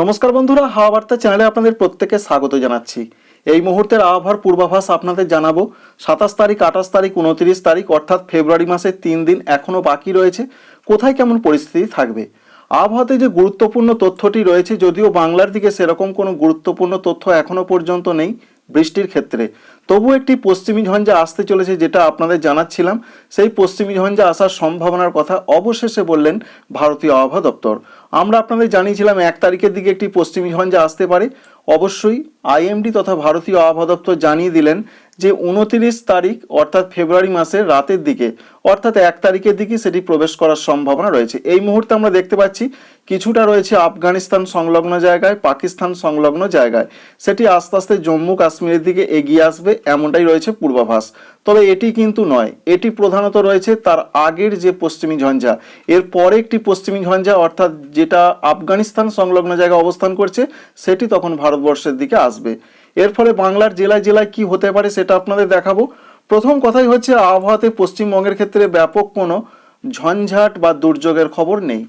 নমস্কার বন্ধুরা, হাওয়া বার্তা চ্যানেলে আপনাদের প্রত্যেককে স্বাগত জানাচ্ছি। এই মুহূর্তের আবহাওয়ার পূর্বাভাস আপনাদের জানাব। সাতাশ তারিখ, আঠাশ তারিখ, উনত্রিশ তারিখ, অর্থাৎ ফেব্রুয়ারি মাসের তিন দিন এখনও বাকি রয়েছে। কোথায় কেমন পরিস্থিতি থাকবে? আবহাওয়াতে যে গুরুত্বপূর্ণ তথ্যটি রয়েছে, যদিও বাংলার দিকে সেরকম কোনো গুরুত্বপূর্ণ তথ্য এখনও পর্যন্ত নেই বৃষ্টির ক্ষেত্রে। তবু একটি পশ্চিমী ঝঞ্ঝা আসতে চলেছে যেটা আপনাদের জানাচ্ছিলাম। সেই পশ্চিমী ঝঞ্ঝা আসার সম্ভাবনার কথা অবশেষে বললেন ভারতীয় আবহাওয়া দপ্তর। আমরা আপনাদের জানিয়েছিলাম এক তারিখের দিকে একটি পশ্চিমী ঝঞ্ঝা আসতে পারে। অবশ্যই আইএমডি তথা ভারতীয় আবহাওয়া দপ্তর জানিয়ে দিলেন যে উনতিরিশ তারিখ, অর্থাৎ ফেব্রুয়ারি মাসের রাতের দিকে, অর্থাৎ এক তারিখের দিকে সেটি প্রবেশ করার সম্ভাবনা রয়েছে। এই মুহূর্তে আমরা দেখতে পাচ্ছি কিছুটা রয়েছে আফগানিস্তান সংলগ্ন জায়গায়, পাকিস্তান সংলগ্ন জায়গায়। সেটি আস্তে আস্তে জম্মু কাশ্মীরের দিকে এগিয়ে আসবে, এমনটাই রয়েছে পূর্বাভাস। তবে এটি কিন্তু নয়। এটি প্রধানত রয়েছে তার আগের যে পশ্চিমী ঝঞ্ঝা। এর পরে একটি পশ্চিমী ঝঞ্ঝা, অর্থাৎ যেটা আফগানিস্তান সংলগ্ন জায়গায় অবস্থান করছে, সেটি তখন ভারতবর্ষের দিকে আসবে। এর ফলে বাংলার জেলায় জেলায় কি হতে পারে সেটা আপনাদের দেখাবো। প্রথম কথাই হচ্ছে, আবহাওয়াতে পশ্চিমবঙ্গের ক্ষেত্রে ব্যাপক কোনো ঝঞ্ঝাট বা দুর্যোগের খবর নেই।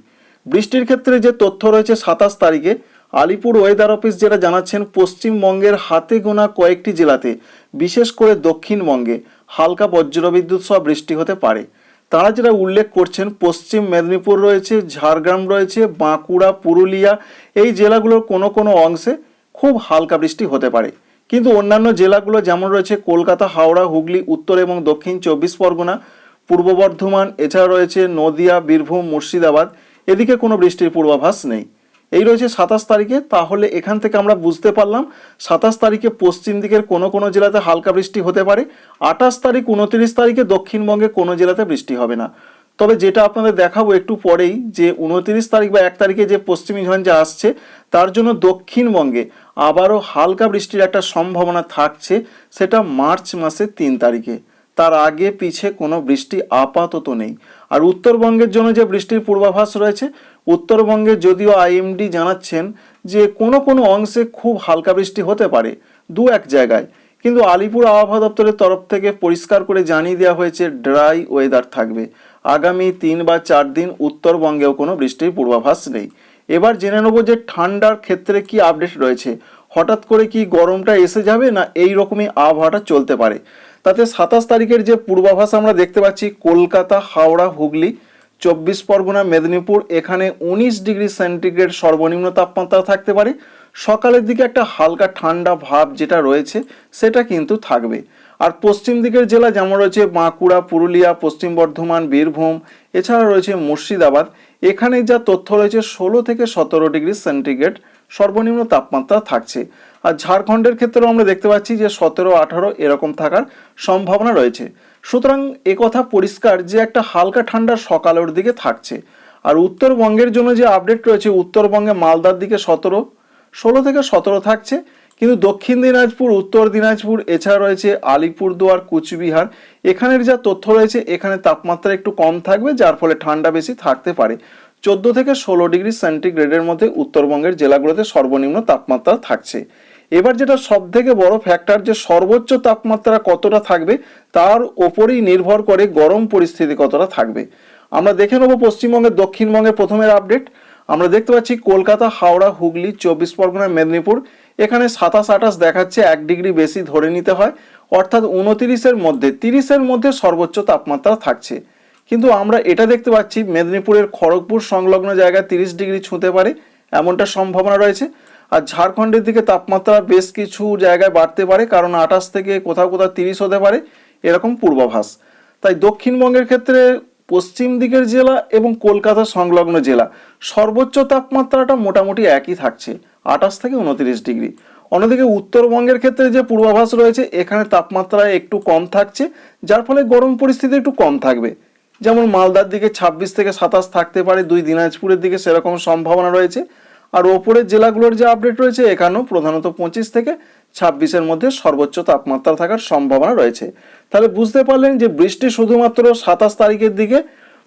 বৃষ্টির ক্ষেত্রে যে তথ্য রয়েছে সাতাশ তারিখে, আলিপুর ওয়েদার অফিস যেটা জানাচ্ছেন, পশ্চিমবঙ্গের হাতে গোনা কয়েকটি জেলাতে, বিশেষ করে দক্ষিণবঙ্গে। হালকা বজ্রবিদ্যুৎ সহ বৃষ্টি হতে পারে। তারা যেটা উল্লেখ করছেন, পশ্চিম মেদিনীপুর রয়েছে, ঝাড়গ্রাম রয়েছে, বাঁকুড়া, পুরুলিয়া, এই জেলাগুলোর কোনো কোনো অংশে খুব হালকা বৃষ্টি হতে পারে। কিন্তু অন্যান্য জেলাগুলো যেমন রয়েছে কলকাতা, হাওড়া, হুগলি, উত্তর এবং দক্ষিণ চব্বিশ পরগনা, পূর্ব বর্ধমান, এছাড়া রয়েছে নদিয়া, বীরভূম, মুর্শিদাবাদ, এদিকে কোনো বৃষ্টির পূর্বাভাস নেই। এই রয়েছে সাতাশ তারিখে, তাহলে এখান থেকে আমরা বুঝতে পারলাম সাতাশ তারিখে পশ্চিম দিকের কোনো কোনো জেলাতে হালকা বৃষ্টি হতে পারে, আঠাশ তারিখ উনত্রিশ তারিখে দক্ষিণবঙ্গে কোনো জেলাতে বৃষ্টি হবে না। তবে যেটা আপনাদের দেখাবো একটু পরেই যে উনত্রিশ তারিখ বা এক তারিখে যে পশ্চিমী ঝঞ্ঝা আসছে, তার জন্য দক্ষিণবঙ্গে আবারও হালকা বৃষ্টির একটা সম্ভাবনা থাকছে, সেটা মার্চ মাসের তিন তারিখে। তার আগে পিছে কোনো বৃষ্টি আপাতত নেই। আর উত্তরবঙ্গের জন্য যে বৃষ্টির পূর্বাভাস রয়েছে, উত্তরবঙ্গে যদিও আইএমডি জানাচ্ছেন যে কোনো কোনো অংশে খুব হালকা বৃষ্টি হতে পারে, দু এক জায়গায়। কিন্তু আলিপুর আবহাওয়া দপ্তরের তরফ থেকে পরিষ্কার করে জানিয়ে দেওয়া হয়েছে, ড্রাই ওয়েদার থাকবে। আগামী তিন বা চার দিন উত্তরবঙ্গেও কোনো বৃষ্টির পূর্বাভাস নেই। এবার জেনে নেব যে ঠান্ডার ক্ষেত্রে কি আপডেট রয়েছে। হঠাৎ করে কি গরমটা এসে যাবে না এই রকমই আবহাওয়াটা চলতে পারে? তাতে সাতাশ তারিখের যে পূর্বাভাস আমরা দেখতে পাচ্ছি, কলকাতা, হাওড়া, হুগলি, চব্বিশ পরগনা, মেদিনীপুর, এখানে উনিশ ডিগ্রি সেন্টিগ্রেড সর্বনিম্ন তাপমাত্রা থাকতে পারে। সকালের দিকে একটা হালকা ঠান্ডা ভাব যেটা রয়েছে, সেটা কিন্তু থাকবে। আর পশ্চিম দিকের জেলা যেমন রয়েছে বাঁকুড়া, পুরুলিয়া, পশ্চিম বর্ধমান, বীরভূম, এছাড়া রয়েছে মুর্শিদাবাদ, এখানে যা তথ্য রয়েছে, ষোলো থেকে সতেরো ডিগ্রি সেন্টিগ্রেড সর্বনিম্ন তাপমাত্রা থাকছে। আর ঝাড়খণ্ডের ক্ষেত্রেও আমরা দেখতে পাচ্ছি যে সতেরো, আঠারো এরকম থাকার সম্ভাবনা রয়েছে। সুতরাং কথা পরিষ্কার যে একটা হালকা ঠান্ডা সকালের দিকে থাকছে। আর উত্তরবঙ্গের জন্য যে আপডেট রয়েছে, উত্তরবঙ্গে মালদার দিকে সতেরো, ষোলো থেকে সতেরো থাকছে। কিন্তু দক্ষিণ দিনাজপুর, উত্তর দিনাজপুর, এছাড়া রয়েছে আলিপুরদুয়ার, কুচবিহার। এখানের যা তথ্য রয়েছে, এখানে তাপমাত্রা একটু কম থাকবে, যার ফলে ঠান্ডা বেশি থাকতে পারে। চোদ্দ থেকে ষোলো ডিগ্রি সেন্টিগ্রেডের মধ্যে উত্তরবঙ্গের জেলাগুলোতে সর্বনিম্ন তাপমাত্রা থাকছে। এবার যেটা সব থেকে বড় ফ্যাক্টর যে সর্বোচ্চ তাপমাত্রা কতটা থাকবে, তার ওপরেই নির্ভর করে গরম পরিস্থিতি কতটা থাকবে। আমরা দেখে নেব পশ্চিমবঙ্গের, দক্ষিণবঙ্গের প্রথমের আপডেট আমরা দেখতে পাচ্ছি কলকাতা, হাওড়া, হুগলি, চব্বিশ পরগনা, মেদিনীপুর। এখানে সাতাশ আঠাশ দেখাচ্ছে, এক ডিগ্রি বেশি ধরে নিতে হয়। অর্থাৎ উনতিরিশের মধ্যে, তিরিশের মধ্যে সর্বোচ্চ তাপমাত্রা থাকছে। কিন্তু আমরা এটা দেখতে পাচ্ছি, মেদিনীপুরের খড়গপুর সংলগ্ন জায়গায় তিরিশ ডিগ্রি ছুঁতে পারে, এমনটা সম্ভাবনা রয়েছে। আর ঝাড়খণ্ডের দিকে তাপমাত্রা বেশ কিছু জায়গায় বাড়তে পারে, কারণ আঠাশ থেকে কোথাও কোথাও তিরিশ হতে পারে, এরকম পূর্বাভাস। তাই দক্ষিণবঙ্গের ক্ষেত্রে পশ্চিম দিকের জেলা এবং কলকাতা সংলগ্ন জেলা, সর্বোচ্চ তাপমাত্রাটা মোটামুটি একই থাকছে আঠাশ থেকে উনত্রিশ ডিগ্রি। অন্যদিকে উত্তরবঙ্গের ক্ষেত্রে যে পূর্বাভাস রয়েছে, এখানে তাপমাত্রা একটু কম থাকছে, যার ফলে গরম পরিস্থিতি একটু কম থাকবে। যেমন মালদার দিকে ছাব্বিশ থেকে সাতাশ থাকতে পারে, দুই দিনাজপুরের দিকে সেরকম সম্ভাবনা রয়েছে। আর ওপরের জেলাগুলোর যে আপডেট রয়েছে, এখানেও প্রধানত পঁচিশ থেকে ছাব্বিশের মধ্যে সর্বোচ্চ তাপমাত্রা থাকার সম্ভাবনা রয়েছে। তাহলে বুঝতে পারলেন যে বৃষ্টি শুধুমাত্র সাতাশ তারিখের দিকে,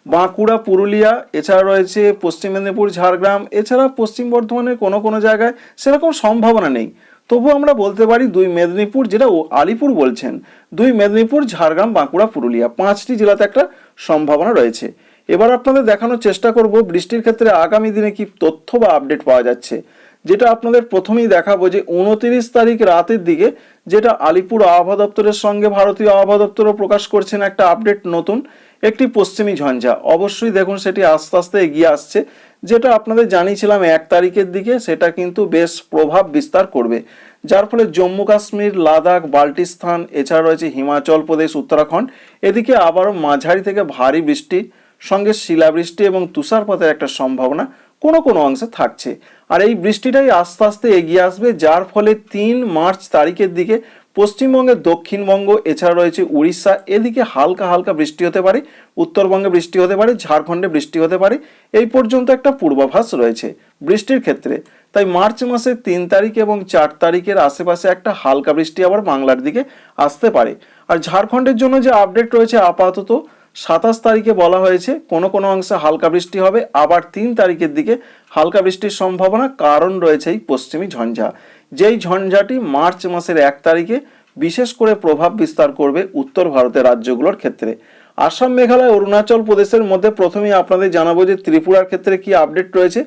বাঁকুড়া, পুরুলিয়া, এছাড়া রয়েছে পশ্চিম মেদিনীপুর, ঝাড়গ্রাম, এছাড়া পশ্চিম বর্ধমানের কোনো কোনো জায়গায় সেরকম সম্ভাবনা নেই। তবু আমরা বলতে পারি দুই মেদিনীপুর, যেটা আলিপুর বলছেন, দুই মেদিনীপুর, ঝাড়গ্রাম, বাঁকুড়া, পুরুলিয়া, পাঁচটি জেলাতে একটা সম্ভাবনা রয়েছে। এবার আপনাদের দেখানোর চেষ্টা করব বৃষ্টির ক্ষেত্রে আগামী দিনে কি তথ্য বা আপডেট পাওয়া যাচ্ছে। যেটা আপনাদের প্রথমেই দেখাবো যে উনতিরিশ তারিখ রাতের দিকে যেটা আলিপুর আবহাওয়া দপ্তরের সঙ্গে ভারতীয় আবহাওয়া দপ্তরও প্রকাশ করছেন একটা আপডেট নতুন, একটি পশ্চিমী ঝঞ্ঝা। অবশ্যই দেখুন সেটি আস্তে আস্তে এগিয়ে আসছে। যেটা আপনাদের জানিয়েছিলাম এক তারিখের দিকে, সেটা কিন্তু বেশ প্রভাব বিস্তার করবে। যার ফলে জম্মু কাশ্মীর, লাদাখ বাল্টিস্তান এছাড়া রয়েছে হিমাচল প্রদেশ, উত্তরাখণ্ড। এদিকে আবারও মাঝারি থেকে ভারী বৃষ্টি। সঙ্গে শিলাবৃষ্টি এবং তুষারপাতের একটা সম্ভাবনা কোনো কোনো অংশে থাকছে। আর এই বৃষ্টিটাই আস্তে আস্তে এগিয়ে আসবে, যার ফলে তিন মার্চ তারিখের দিকে পশ্চিমবঙ্গের দক্ষিণবঙ্গ, এছাড়া রয়েছে উড়িষ্যা, এদিকে হালকা হালকা বৃষ্টি হতে পারে, উত্তরবঙ্গে বৃষ্টি হতে পারে, ঝাড়খণ্ডে বৃষ্টি হতে পারে, এই পর্যন্ত একটা পূর্বাভাস রয়েছে বৃষ্টির ক্ষেত্রে। তাই মার্চ মাসের তিন তারিখ এবং চার তারিখের আশেপাশে একটা হালকা বৃষ্টি আবার বাংলার দিকে আসতে পারে। আর ঝাড়খণ্ডের জন্য যে আপডেট রয়েছে আপাতত সাতাশ তারিখে বলা হয়েছে, কোনো কোনো অংশে হালকা বৃষ্টি হবে, আবার তিন তারিখের দিকে হালকা বৃষ্টির সম্ভাবনা কারণ রয়েছে এই পশ্চিমী ঝঞ্ঝা। যেই ঝঞ্ঝাটি মার্চ মাসের এক তারিখে বিশেষ করে প্রভাব বিস্তার করবে উত্তর ভারতের রাজ্যগুলোর ক্ষেত্রে। আসাম, মেঘালয়, অরুণাচল প্রদেশের মধ্যে প্রথমেই আপনাদের জানাব যে ত্রিপুরার ক্ষেত্রে কি আপডেট রয়েছে।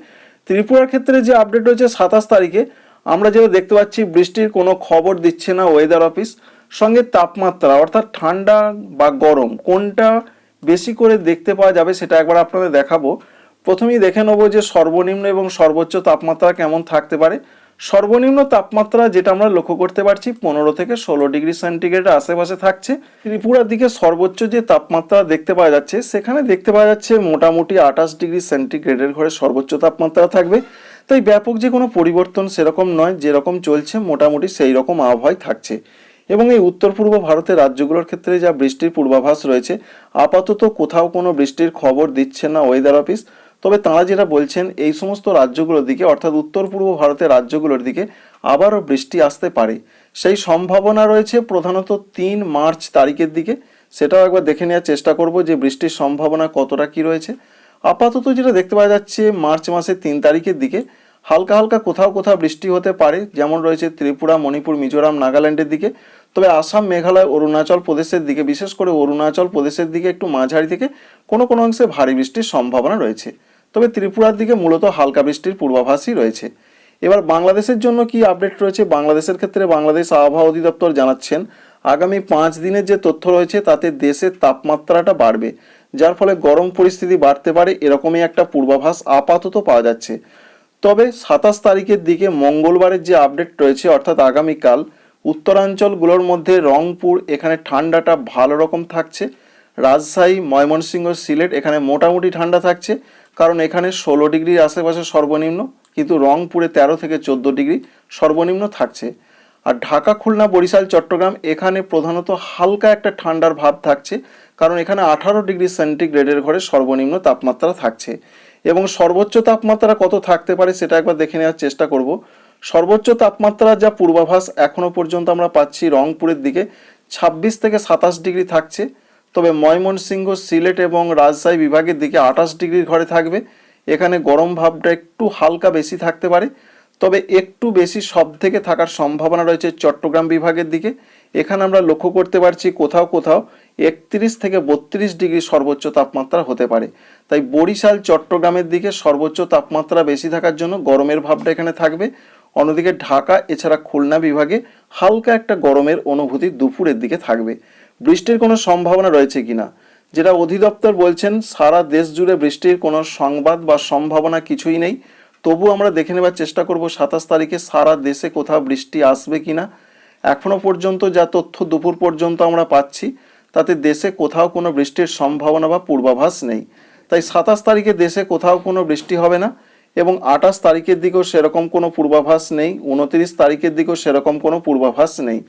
ত্রিপুরার ক্ষেত্রে যে আপডেট রয়েছে সাতাশ তারিখে, আমরা যেটা দেখতে পাচ্ছি, বৃষ্টির কোনো খবর দিচ্ছে না ওয়েদার অফিস সঙ্গে তাপমাত্রা, অর্থাৎ ঠান্ডা বা গরম, কোনটা বেশি করে দেখতে পাওয়া যাবে সেটা একবার আপনাদের দেখাবো। প্রথমেই দেখে নেব যে সর্বনিম্ন এবং সর্বোচ্চ তাপমাত্রা কেমন থাকতে পারে। সর্বনিম্ন তাপমাত্রা যেটা আমরা লক্ষ্য করতে পারছি, পনেরো থেকে ষোলো ডিগ্রি সেন্টিগ্রেডের আশেপাশে থাকছে। ত্রিপুরার দিকে সর্বোচ্চ যে তাপমাত্রা দেখতে পাওয়া যাচ্ছে, সেখানে দেখতে পাওয়া যাচ্ছে মোটামুটি আঠাশ ডিগ্রি সেন্টিগ্রেডের ঘরে সর্বোচ্চ তাপমাত্রা থাকবে। তাই ব্যাপক যে কোনো পরিবর্তন সেরকম নয়, যেরকম চলছে মোটামুটি সেই রকম আবহাওয়াই থাকছে। এবং এই উত্তর পূর্ব ভারতের রাজ্যগুলোর ক্ষেত্রে যা বৃষ্টির পূর্বাভাস রয়েছে, আপাতত কোথাও কোনো বৃষ্টির খবর দিচ্ছে না ওয়েদার অফিস তবে তাঁরা যেটা বলছেন, এই সমস্ত রাজ্যগুলোর দিকে, অর্থাৎ উত্তর পূর্ব ভারতের রাজ্যগুলোর দিকে আবারও বৃষ্টি আসতে পারে। সেই সম্ভাবনা রয়েছে প্রধানত তিন মার্চ তারিখের দিকে। সেটাও একবার দেখে নেওয়ার চেষ্টা করব যে বৃষ্টির সম্ভাবনা কতটা কি রয়েছে। আপাতত যেটা দেখতে পাওয়া যাচ্ছে, মার্চ মাসের তিন তারিখের দিকে হালকা হালকা কোথাও কোথাও বৃষ্টি হতে পারে, যেমন রয়েছে ত্রিপুরা, মণিপুর, মিজোরাম, নাগাল্যান্ডের দিকে। তবে আসাম, মেঘালয়, অরুণাচল প্রদেশের দিকে, বিশেষ করে অরুণাচল প্রদেশের দিকে একটু মাঝারি থেকে কোনো কোনো অংশে ভারী বৃষ্টির সম্ভাবনা রয়েছে। তবে ত্রিপুরার দিকে মূলত হালকা বৃষ্টির পূর্বাভাসই রয়েছে। এবার বাংলাদেশের জন্য কি আপডেট রয়েছে? বাংলাদেশের ক্ষেত্রে বাংলাদেশ আবহাওয়া অধিদপ্তর জানাচ্ছেন, আগামী পাঁচ দিনের যে তথ্য রয়েছে তাতে দেশের তাপমাত্রাটা বাড়বে, যার ফলে গরম পরিস্থিতি বাড়তে পারে, এরকমই একটা পূর্বাভাস আপাতত পাওয়া যাচ্ছে। তবে সাতাশ তারিখের দিকে মঙ্গলবারের যে আপডেট রয়েছে, অর্থাৎ আগামীকাল, উত্তরাঞ্চলগুলোর মধ্যে রংপুর, এখানে ঠান্ডাটা ভালো রকম থাকছে। রাজশাহী, ময়মনসিংহ, সিলেট, এখানে মোটামুটি ঠান্ডা থাকছে। কারণ এখানে ষোলো ডিগ্রির আশেপাশে সর্বনিম্ন, কিন্তু রংপুরে তেরো থেকে চোদ্দ ডিগ্রি সর্বনিম্ন থাকছে। আর ঢাকা, খুলনা, বরিশাল, চট্টগ্রাম, এখানে প্রধানত হালকা একটা ঠান্ডার ভাব থাকছে। কারণ এখানে আঠারো ডিগ্রি সেন্টিগ্রেডের ঘরে সর্বনিম্ন তাপমাত্রা থাকছে। এবং সর্বোচ্চ তাপমাত্রা কত থাকতে পারে সেটা একবার দেখে নেওয়ার চেষ্টা করব। সর্বোচ্চ তাপমাত্রার যা পূর্বাভাস এখনও পর্যন্ত আমরা পাচ্ছি রংপুরের দিকে, ছাব্বিশ থেকে সাতাশ ডিগ্রি থাকছে। তবে ময়মনসিংহ, সিলেট এবং রাজশাহী বিভাগের দিকে আঠাশ ডিগ্রির ঘরে থাকবে। এখানে গরম ভাবটা একটু হালকা বেশি থাকতে পারে। তবে একটু বেশি সব থেকে থাকার সম্ভাবনা রয়েছে চট্টগ্রাম বিভাগের দিকে। এখানে আমরা লক্ষ্য করতে পারছি কোথাও কোথাও একত্রিশ থেকে বত্রিশ ডিগ্রি সর্বোচ্চ তাপমাত্রা হতে পারে। তাই বরিশাল, চট্টগ্রামের দিকে সর্বোচ্চ তাপমাত্রা বেশি থাকার জন্য গরমের ভাবটা এখানে থাকবে। অন্যদিকে ঢাকা, এছাড়া খুলনা বিভাগে হালকা একটা গরমের অনুভূতি দুপুরের দিকে থাকবে। বৃষ্টির কোনো সম্ভাবনা রয়েছে কিনা? যেটা অধিদপ্তর বলছেন, সারা দেশ জুড়ে বৃষ্টির কোনো সংবাদ বা সম্ভাবনা কিছুই নেই। তবু আমরা দেখে নেবার চেষ্টা করব সাতাশ তারিখে সারা দেশে কোথাও বৃষ্টি আসবে কিনা। এখনও পর্যন্ত যা তথ্য দুপুর পর্যন্ত আমরা পাচ্ছি তাতে দেশে কোথাও কোনো বৃষ্টির সম্ভাবনা বা পূর্বাভাস নেই। তাই সাতাশ তারিখে দেশে কোথাও কোনো বৃষ্টি হবে না এবং আঠাশ তারিখের দিকেও সেরকম কোনো পূর্বাভাস নেই, উনত্রিশ তারিখের দিকেও সেরকম কোনো পূর্বাভাস নেই।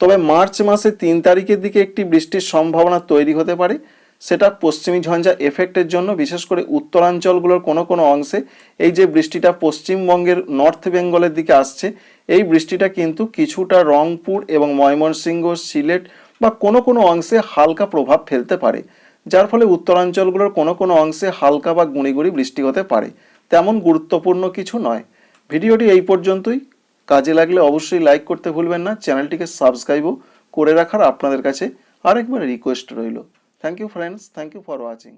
তবে মার্চ মাসে তিন তারিখের দিকে একটি বৃষ্টির সম্ভাবনা তৈরি হতে পারে, সেটা পশ্চিমী ঝঞ্ঝা এফেক্টের জন্য, বিশেষ করে উত্তরাঞ্চলগুলোর কোনো কোনো অংশে। এই যে বৃষ্টিটা পশ্চিমবঙ্গের নর্থ বেঙ্গলের দিকে আসছে, এই বৃষ্টিটা কিন্তু কিছুটা রংপুর এবং ময়মনসিংহ, সিলেট বা কোনো কোনো অংশে হালকা প্রভাব ফেলতে পারে, যার ফলে উত্তরাঞ্চলগুলোর কোনো কোনো অংশে হালকা বা গুঁড়ি বৃষ্টি হতে পারে, তেমন গুরুত্বপূর্ণ কিছু নয়। ভিডিওটি এই পর্যন্তই। কাজে লাগলে অবশ্যই লাইক করতে ভুলবেন না। চ্যানেলটিকে সাবস্ক্রাইবও করে রাখার আপনাদের কাছে আরেকবার রিকোয়েস্ট রইল। Thank you friends thank you for watching